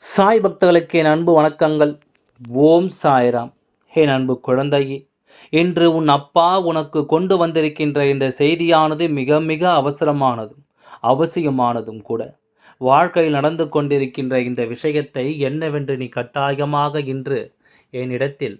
சாய் பக்தர்களுக்கு என் அன்பு வணக்கங்கள். ஓம் சாய்ராம். என் அன்பு குழந்தையே இன்று உன் அப்பா உனக்கு கொண்டு வந்திருக்கின்ற இந்த செய்தியானது மிக மிக அவசரமானதும் அவசியமானதும் கூட. வாழ்க்கையில் நடந்து கொண்டிருக்கின்ற இந்த விஷயத்தை என்னவென்று நீ கட்டாயமாக இன்று என்னிடத்தில்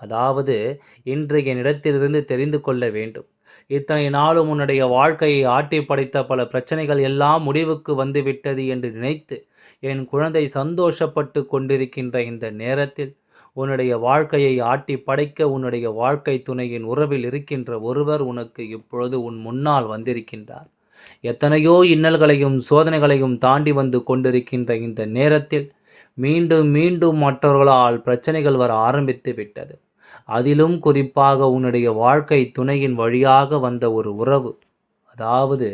அதாவது இன்று என்னிடத்திலிருந்து தெரிந்து கொள்ள வேண்டும். இத்தனை நாளும் உன்னுடைய வாழ்க்கையை ஆட்டி படைத்த பல பிரச்சனைகள் எல்லாம் முடிவுக்கு வந்துவிட்டது என்று நினைத்து என் குழந்தை சந்தோஷப்பட்டு கொண்டிருக்கின்ற இந்த நேரத்தில் உன்னுடைய வாழ்க்கையை ஆட்டி படைக்க உன்னுடைய வாழ்க்கை துணையின் உறவில் இருக்கின்ற ஒருவர் உனக்கு இப்பொழுது உன் முன்னால் வந்திருக்கின்றார். எத்தனையோ இன்னல்களையும் சோதனைகளையும் தாண்டி வந்து கொண்டிருக்கின்ற இந்த நேரத்தில் மீண்டும் மீண்டும் மற்றவர்களால் பிரச்சனைகள் வர ஆரம்பித்து விட்டது. அதிலும் குறிப்பாக உன்னுடைய வாழ்க்கை துணையின் வழியாக வந்த ஒரு உறவு. அதாவது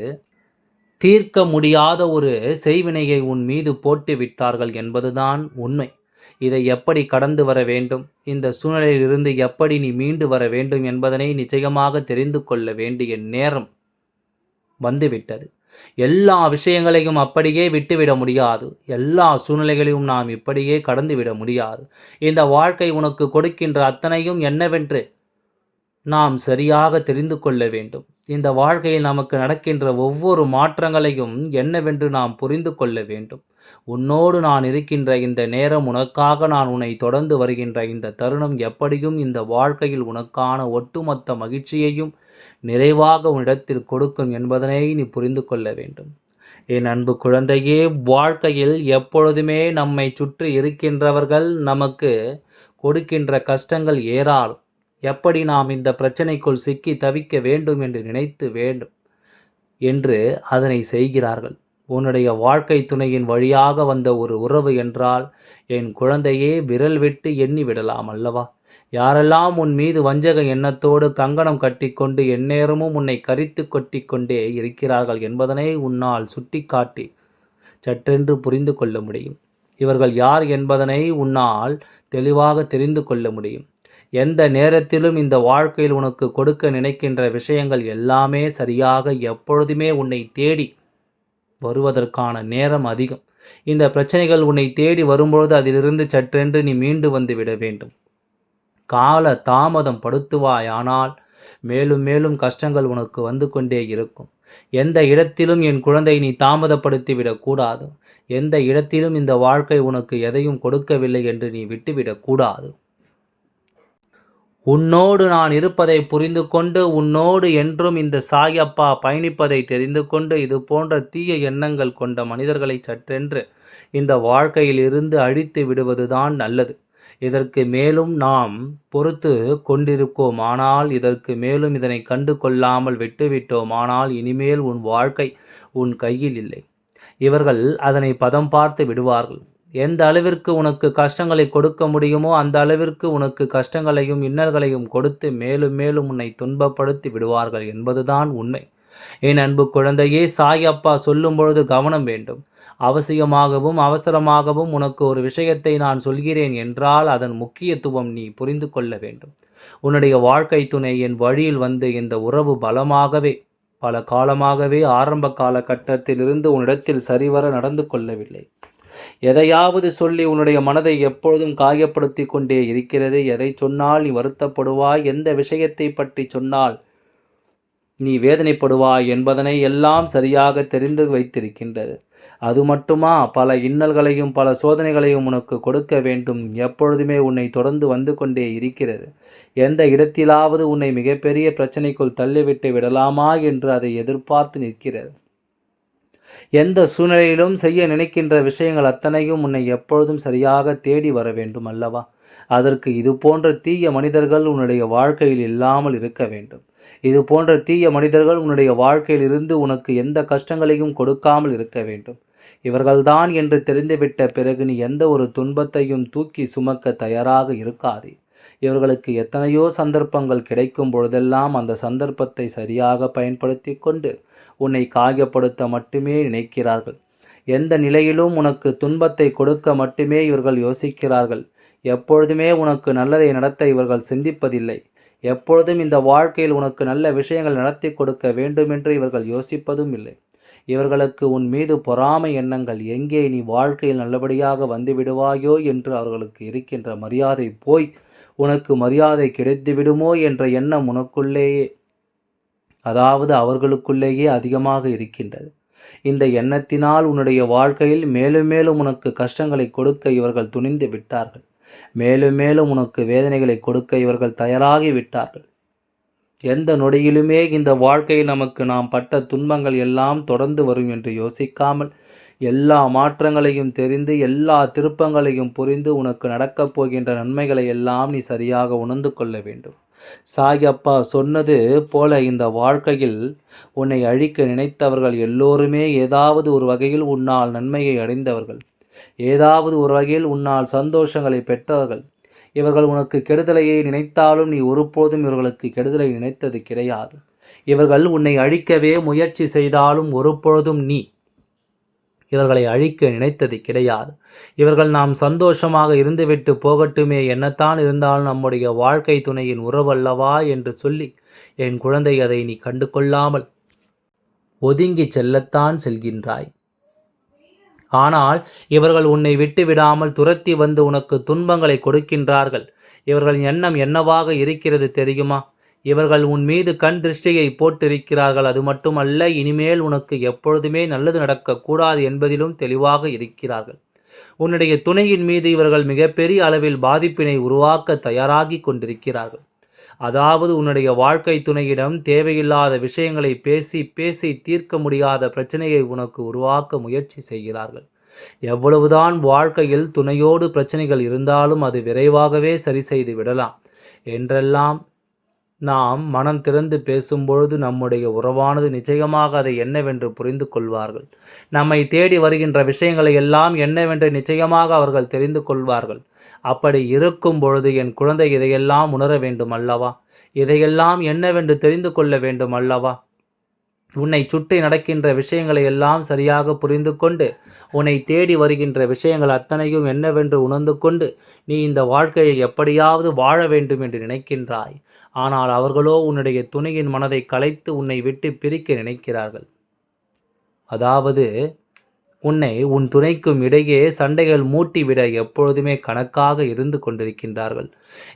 தீர்க்க முடியாத ஒரு செய்வினையை உன் மீது போட்டு விட்டார்கள் என்பதுதான் உண்மை. இதை எப்படி கடந்து வர வேண்டும்? இந்த சூழ்நிலையிலிருந்து எப்படி நீ மீண்டு வர வேண்டும் என்பதனை நிச்சயமாக தெரிந்து கொள்ள வேண்டிய நேரம் வந்துவிட்டது. எல்லா விஷயங்களையும் அப்படியே விட்டுவிட முடியாது. எல்லா சூழ்நிலைகளையும் நாம் இப்படியே கடந்துவிட முடியாது. இந்த வாழ்க்கை உனக்கு கொடுக்கின்ற அத்தனையும் என்னவென்று நாம் சரியாக தெரிந்து கொள்ள வேண்டும். இந்த வாழ்க்கையில் நமக்கு நடக்கின்ற ஒவ்வொரு மாற்றங்களையும் என்னவென்று நாம் புரிந்து கொள்ள வேண்டும். உன்னோடு நான் இருக்கின்ற இந்த நேரம் உனக்காக நான் உன்னை தொடர்ந்து வருகின்ற இந்த தருணம் எப்படியும் இந்த வாழ்க்கையில் உனக்கான ஒட்டுமொத்த மகிழ்ச்சியையும் நிறைவாக உன்னிடத்தில் கொடுக்கும் என்பதனை நீ புரிந்து கொள்ள வேண்டும். என் அன்பு குழந்தையே வாழ்க்கையில் எப்பொழுதுமே நம்மை சுற்றி இருக்கின்றவர்கள் நமக்கு கொடுக்கின்ற கஷ்டங்கள் ஏராளம். எப்படி நாம் இந்த பிரச்சனைக்குள் சிக்கி தவிக்க வேண்டும் என்று நினைத்து வேண்டும் என்று அதனை செய்கிறார்கள். உன்னுடைய வாழ்க்கை துணையின் வழியாக வந்த ஒரு உறவு என்றால் என் குழந்தையே விரல் விட்டு எண்ணி விடலாம் அல்லவா? யாரெல்லாம் உன் மீது வஞ்சக எண்ணத்தோடு கங்கணம் கட்டிக்கொண்டு எந்நேரமும் உன்னை கரித்து கொட்டி கொண்டே இருக்கிறார்கள் என்பதனை உன்னால் சுட்டிக்காட்டி சற்றென்று புரிந்து கொள்ள முடியும். இவர்கள் யார் என்பதனை உன்னால் தெளிவாக தெரிந்து கொள்ள முடியும். எந்த நேரத்திலும் இந்த வாழ்க்கையில் உனக்கு கொடுக்க நினைக்கின்ற விஷயங்கள் எல்லாமே சரியாக எப்பொழுதுமே உன்னை தேடி வருவதற்கான நேரம் அதிகம். இந்த பிரச்சனைகள் உன்னை தேடி வரும்பொழுது அதிலிருந்து சற்றென்று நீ மீண்டு வந்து விட வேண்டும். கால தாமதம் படுத்துவாயானால் மேலும் மேலும் கஷ்டங்கள் உனக்கு வந்து கொண்டே இருக்கும். எந்த இடத்திலும் என் குழந்தை நீ தாமதப்படுத்தி விடக்கூடாது. எந்த இடத்திலும் இந்த வாழ்க்கை உனக்கு எதையும் கொடுக்கவில்லை என்று நீ விட்டுவிடக்கூடாது. உன்னோடு நான் இருப்பதை புரிந்து கொண்டு உன்னோடு என்றும் இந்த சாயப்பா பயணிப்பதை தெரிந்து கொண்டு இது போன்ற தீய எண்ணங்கள் கொண்ட மனிதர்களை சற்றென்று இந்த வாழ்க்கையில் இருந்து அழித்து விடுவதுதான் நல்லது. இதற்கு மேலும் நாம் பொறுத்து கொண்டிருக்கோம். ஆனால் இதற்கு மேலும் இதனை கண்டு கொள்ளாமல் விட்டுவிட்டோமானால் இனிமேல் உன் வாழ்க்கை உன் கையில் இல்லை. இவர்கள் அதனை பதம் பார்த்து விடுவார்கள். எந்த அளவிற்கு உனக்கு கஷ்டங்களை கொடுக்க முடியுமோ அந்த அளவிற்கு உனக்கு கஷ்டங்களையும் இன்னல்களையும் கொடுத்து மேலும் மேலும் உன்னை துன்பப்படுத்தி விடுவார்கள் என்பதுதான் உண்மை. என் அன்பு குழந்தையே சாய் அப்பா சொல்லும் பொழுது கவனம் வேண்டும். அவசியமாகவும் அவசரமாகவும் உனக்கு ஒரு விஷயத்தை நான் சொல்கிறேன் என்றால் அதன் முக்கியத்துவம் நீ புரிந்து கொள்ள வேண்டும். உன்னுடைய வாழ்க்கை துணை என் வழியில் வந்து இந்த உறவு பலமாகவே பல காலமாகவே ஆரம்ப காலகட்டத்திலிருந்து உன்னிடத்தில் சரிவர நடந்து கொள்ளவில்லை. எதையாவது சொல்லி உன்னுடைய மனதை எப்பொழுதும் காயப்படுத்தி கொண்டே இருக்கிறது. எதை சொன்னால் நீ வருத்தப்படுவாய். எந்த விஷயத்தை பற்றி சொன்னால் நீ வேதனைப்படுவாய் என்பதனை எல்லாம் சரியாக தெரிந்து வைத்திருக்கின்றது. அது மட்டுமா? பல இன்னல்களையும் பல சோதனைகளையும் உனக்கு கொடுக்க வேண்டும். எப்பொழுதுமே உன்னை தொடர்ந்து வந்து கொண்டே இருக்கிறது. எந்த இடத்திலாவது உன்னை மிகப்பெரிய பிரச்சனைக்குள் தள்ளிவிட்டு விடலாமா என்று அதை எதிர்பார்த்து நிற்கிறது. எந்த சூழ்நிலையிலும் செய்ய நினைக்கின்ற விஷயங்கள் அத்தனையும் உன்னை எப்பொழுதும் சரியாக தேடி வர வேண்டும் அல்லவா? அதற்கு இது போன்ற தீய மனிதர்கள் உன்னுடைய வாழ்க்கையில் இல்லாமல் இருக்க வேண்டும். இது போன்ற தீய மனிதர்கள் உன்னுடைய வாழ்க்கையில் இருந்து உனக்கு எந்த கஷ்டங்களையும் கொடுக்காமல் இருக்க வேண்டும். இவர்கள்தான் என்று தெரிந்துவிட்ட பிறகு நீ எந்த ஒரு துன்பத்தையும் தூக்கி சுமக்க தயாராக இருக்காதே. இவர்களுக்கு எத்தனையோ சந்தர்ப்பங்கள் கிடைக்கும் பொழுதெல்லாம் அந்த சந்தர்ப்பத்தை சரியாக பயன்படுத்தி கொண்டு உன்னை காயப்படுத்த மட்டுமே நினைக்கிறார்கள். எந்த நிலையிலும் உனக்கு துன்பத்தை கொடுக்க மட்டுமே இவர்கள் யோசிக்கிறார்கள். எப்பொழுதுமே உனக்கு நல்லதை நடத்த இவர்கள் சிந்திப்பதில்லை. எப்பொழுதும் இந்த வாழ்க்கையில் உனக்கு நல்ல விஷயங்கள் நடத்தி கொடுக்க வேண்டுமென்று இவர்கள் யோசிப்பதும் இல்லை. இவர்களுக்கு உன் மீது பொறாமை எண்ணங்கள் எங்கே நீ வாழ்க்கையில் நல்லபடியாக வந்து விடுவாயோ என்று அவர்களுக்கு இருக்கின்ற மரியாதை போய் உனக்கு மரியாதை கிடைத்துவிடுமோ என்ற எண்ணம் உனக்குள்ளேயே அதாவது அவர்களுக்குள்ளேயே அதிகமாக இருக்கின்றது. இந்த எண்ணத்தினால் உன்னுடைய வாழ்க்கையில் மேலும் மேலும் உனக்கு கஷ்டங்களை கொடுக்க இவர்கள் துணிந்து விட்டார்கள். மேலும் மேலும் உனக்கு வேதனைகளை கொடுக்க இவர்கள் தயாராகி விட்டார்கள். எந்த நொடியிலுமே இந்த வாழ்க்கையில் நமக்கு நாம் பட்ட துன்பங்கள் எல்லாம் தொடர்ந்து வரும் என்று யோசிக்காமல் எல்லா மாற்றங்களையும் தெரிந்து எல்லா திருப்பங்களையும் புரிந்து உனக்கு நடக்கப் போகின்ற நன்மைகளை எல்லாம் நீ சரியாக உணர்ந்து கொள்ள வேண்டும். சாயப்பா சொன்னது போல இந்த வாழ்க்கையில் உன்னை அழிக்க நினைத்தவர்கள் எல்லோருமே ஏதாவது ஒரு வகையில் உன்னால் நன்மையை அடைந்தவர்கள். ஏதாவது ஒரு வகையில் உன்னால் சந்தோஷங்களை பெற்றவர்கள். இவர்கள் உனக்கு கெடுதலையை நினைத்தாலும் நீ ஒருபோதும் இவர்களுக்கு கெடுதலை நினைத்தது கிடையாது. இவர்கள் உன்னை அழிக்கவே முயற்சி செய்தாலும் ஒருபொழுதும் நீ இவர்களை அழிக்க நினைத்தது கிடையாது. இவர்கள் நாம் சந்தோஷமாக இருந்துவிட்டு போகட்டுமே என்னத்தான் இருந்தாலும் நம்முடைய வாழ்க்கை துணையின் உறவல்லவா என்று சொல்லி என் குழந்தை அதை நீ கண்டு கொள்ளாமல் ஒதுங்கி செல்லத்தான் செல்கின்றாய். ஆனால் இவர்கள் உன்னை விட்டு விடாமல் துரத்தி வந்து உனக்கு துன்பங்களை கொடுக்கின்றார்கள். இவர்கள் எண்ணம் என்னவாக இருக்கிறது தெரியுமா? இவர்கள் உன் மீது கண் திருஷ்டியை போட்டிருக்கிறார்கள். அது மட்டுமல்ல இனிமேல் உனக்கு எப்பொழுதுமே நல்லது நடக்கக்கூடாது என்பதிலும் தெளிவாக இருக்கிறார்கள். உன்னுடைய துணையின் மீது இவர்கள் மிகப்பெரிய அளவில் பாதிப்பினை உருவாக்க தயாராகி கொண்டிருக்கிறார்கள். அதாவது உன்னுடைய வாழ்க்கை துணையிடம் தேவையில்லாத விஷயங்களை பேசி பேசி தீர்க்க முடியாத பிரச்சனையை உனக்கு உருவாக்க முயற்சி செய்கிறார்கள். எவ்வளவுதான் வாழ்க்கையில் துணையோடு பிரச்சனைகள் இருந்தாலும் அது விரைவாகவே சரி செய்து விடலாம். என்றெல்லாம் நாம் மனம் திறந்து பேசும்பொழுது நம்முடைய உறவானது நிச்சயமாக அதை என்னவென்று புரிந்து கொள்வார்கள் நம்மை தேடி வருகின்ற விஷயங்களை எல்லாம் என்னவென்று நிச்சயமாக அவர்கள் தெரிந்து கொள்வார்கள். அப்படி இருக்கும் பொழுது என் குழந்தை இதையெல்லாம் உணர வேண்டும் அல்லவா? இதையெல்லாம் என்னவென்று தெரிந்து கொள்ள வேண்டும் அல்லவா? உன்னை சுற்றி நடக்கின்ற விஷயங்களை எல்லாம் சரியாக புரிந்து கொண்டு உன்னை தேடி வருகின்ற விஷயங்கள் அத்தனையும் என்னவென்று உணர்ந்து கொண்டு நீ இந்த வாழ்க்கையை எப்படியாவது வாழ வேண்டும் என்று நினைக்கின்றாய். ஆனால் அவர்களோ உன்னுடைய துணையின் மனதை கலைத்து உன்னை விட்டு பிரிக்க நினைக்கிறார்கள். அதாவது உன்னை உன் துணைக்கும் இடையே சண்டைகள் மூட்டிவிட எப்பொழுதுமே கணக்காக இருந்து கொண்டிருக்கின்றார்கள்.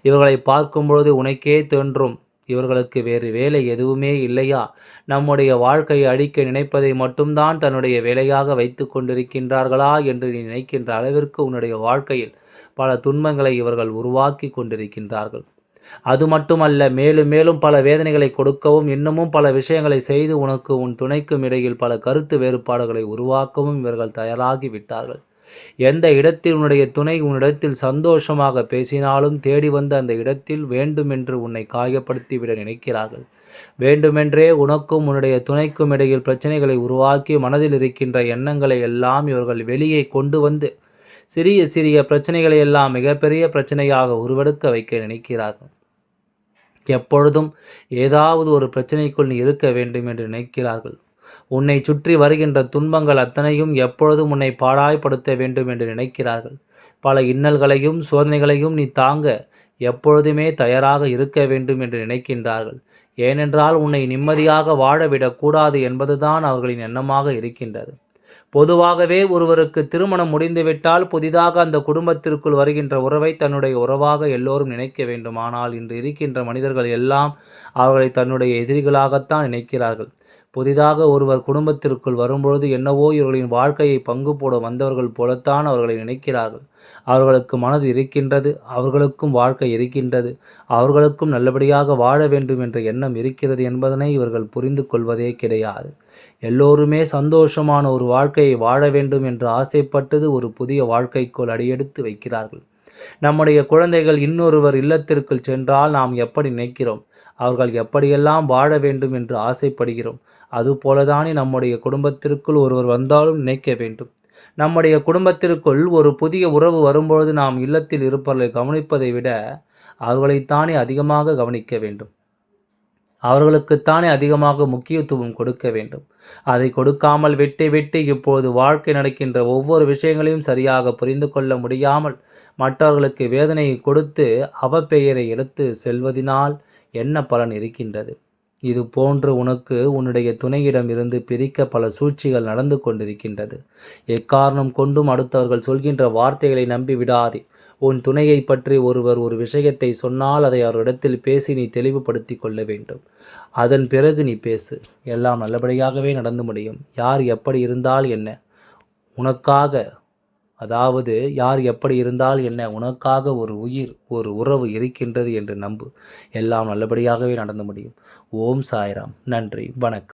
இவர்களை பார்க்கும்பொழுது உனக்கே தோன்றும் இவர்களுக்கு வேறு வேலை எதுவுமே இல்லையா? நம்முடைய வாழ்க்கையை அழிக்க நினைப்பதை மட்டும்தான் தன்னுடைய வேலையாக வைத்து கொண்டிருக்கின்றார்களா என்று நீ நினைக்கின்ற அளவிற்கு உன்னுடைய வாழ்க்கையில் பல துன்பங்களை இவர்கள் உருவாக்கி கொண்டிருக்கின்றார்கள். அது மட்டுமல்ல மேலும் மேலும் பல வேதனைகளை கொடுக்கவும் இன்னமும் பல விஷயங்களை செய்து உனக்கு உன் துணைக்கும் இடையில் பல கருத்து வேறுபாடுகளை உருவாக்கவும் இவர்கள் தயாராகி விட்டார்கள். எந்த இடத்தில் உன்னுடைய துணை உன்னிடத்தில் சந்தோஷமாக பேசினாலும் தேடி வந்த அந்த இடத்தில் வேண்டுமென்று உன்னை காயப்படுத்தி விட நினைக்கிறார்கள். வேண்டுமென்றே உனக்கும் உன்னுடைய துணைக்கும் இடையில் பிரச்சனைகளை உருவாக்கி மனதில் இருக்கின்ற எண்ணங்களை எல்லாம் இவர்கள் வெளியே கொண்டு வந்து சிறிய சிறிய பிரச்சனைகளை எல்லாம் மிகப்பெரிய பிரச்சனையாக உருவெடுக்க வைக்க நினைக்கிறார்கள். எப்பொழுதும் ஏதாவது ஒரு பிரச்சனைக்குள் நீ இருக்க வேண்டும் என்று நினைக்கிறார்கள். உன்னை சுற்றி வருகின்ற துன்பங்கள் அத்தனையும் எப்பொழுதும் உன்னை பாடாய்ப்படுத்த வேண்டும் என்று நினைக்கிறார்கள். பல இன்னல்களையும் சோதனைகளையும் நீ தாங்க எப்பொழுதுமே தயாராக இருக்க வேண்டும் என்று நினைக்கின்றார்கள். ஏனென்றால் உன்னை நிம்மதியாக வாழவிடக்கூடாது என்பதுதான் அவர்களின் எண்ணமாக இருக்கின்றது. பொதுவாகவே ஒருவருக்கு திருமணம் முடிந்துவிட்டால் புதிதாக அந்த குடும்பத்திற்குள் வருகின்ற உறவை தன்னுடைய உறவாக எல்லோரும் நினைக்க வேண்டும் ஆனால் இன்று இருக்கின்ற மனிதர்கள் எல்லாம் அவர்களை தன்னுடைய எதிரிகளாகத்தான் நினைக்கிறார்கள். புதிதாக ஒருவர் குடும்பத்திற்குள் வரும்பொழுது என்னவோ இவர்களின் வாழ்க்கையை பங்கு போட வந்தவர்கள் போலத்தான் அவர்களை நினைக்கிறார்கள். அவர்களுக்கு மனது இருக்கின்றது அவர்களுக்கும் வாழ்க்கை இருக்கின்றது. அவர்களுக்கும் நல்லபடியாக வாழ வேண்டும் என்ற எண்ணம் இருக்கிறது என்பதனை இவர்கள் புரிந்து கொள்வதே கிடையாது. எல்லோருமே சந்தோஷமான ஒரு வாழ்க்கையை வாழ வேண்டும் என்று ஆசைப்பட்டது ஒரு புதிய வாழ்க்கைக்குள் அடியெடுத்து வைக்கிறார்கள். நம்முடைய குழந்தைகள் இன்னொருவர் இல்லத்திற்குள் சென்றால் நாம் எப்படி நினைக்கிறோம்? அவர்கள் எப்படியெல்லாம் வாழ வேண்டும் என்று ஆசைப்படுகிறோம்? அதுபோலதானே நம்முடைய குடும்பத்திற்குள் ஒருவர் வந்தாலும் நினைக்க வேண்டும். நம்முடைய குடும்பத்திற்குள் ஒரு புதிய உறவு வரும்பொழுது நாம் இல்லத்தில் இருப்பவர்களை கவனிப்பதை விட அவர்களைத்தானே அதிகமாக கவனிக்க வேண்டும். அவர்களுக்குத்தானே அதிகமாக முக்கியத்துவம் கொடுக்க வேண்டும். அதை கொடுக்காமல் வெட்டி வெட்டி இப்போது வாழ்க்கை நடக்கின்ற ஒவ்வொரு விஷயங்களையும் சரியாக புரிந்து கொள்ள முடியாமல் மற்றவர்களுக்கு வேதனையை கொடுத்து அவப்பெயரை எடுத்து செல்வதினால் என்ன பலன் இருக்கின்றது? இது போன்று உனக்கு உன்னுடைய துணையிடம் இருந்து பிரிக்க பல சூழ்ச்சிகள் நடந்து கொண்டிருக்கின்றது. எக்காரணம் கொண்டும் அடுத்தவர்கள் சொல்கின்ற வார்த்தைகளை நம்பி விடாதே. உன் துணையை பற்றி ஒருவர் ஒரு விஷயத்தை சொன்னால் அதை அவரிடத்தில் பேசி நீ தெளிவுபடுத்தி கொள்ள வேண்டும். அதன் பிறகு நீ பேசு. எல்லாம் நல்லபடியாகவே நடந்து முடியும். யார் எப்படி இருந்தால் என்ன? உனக்காக அதாவது யார் எப்படி இருந்தால் என்ன? உனக்காக ஒரு உயிர் ஒரு உறவு இருக்கின்றது என்று நம்பு. எல்லாம் நல்லபடியாகவே நடந்து முடியும். ஓம் சாய்ராம். நன்றி. வணக்கம்.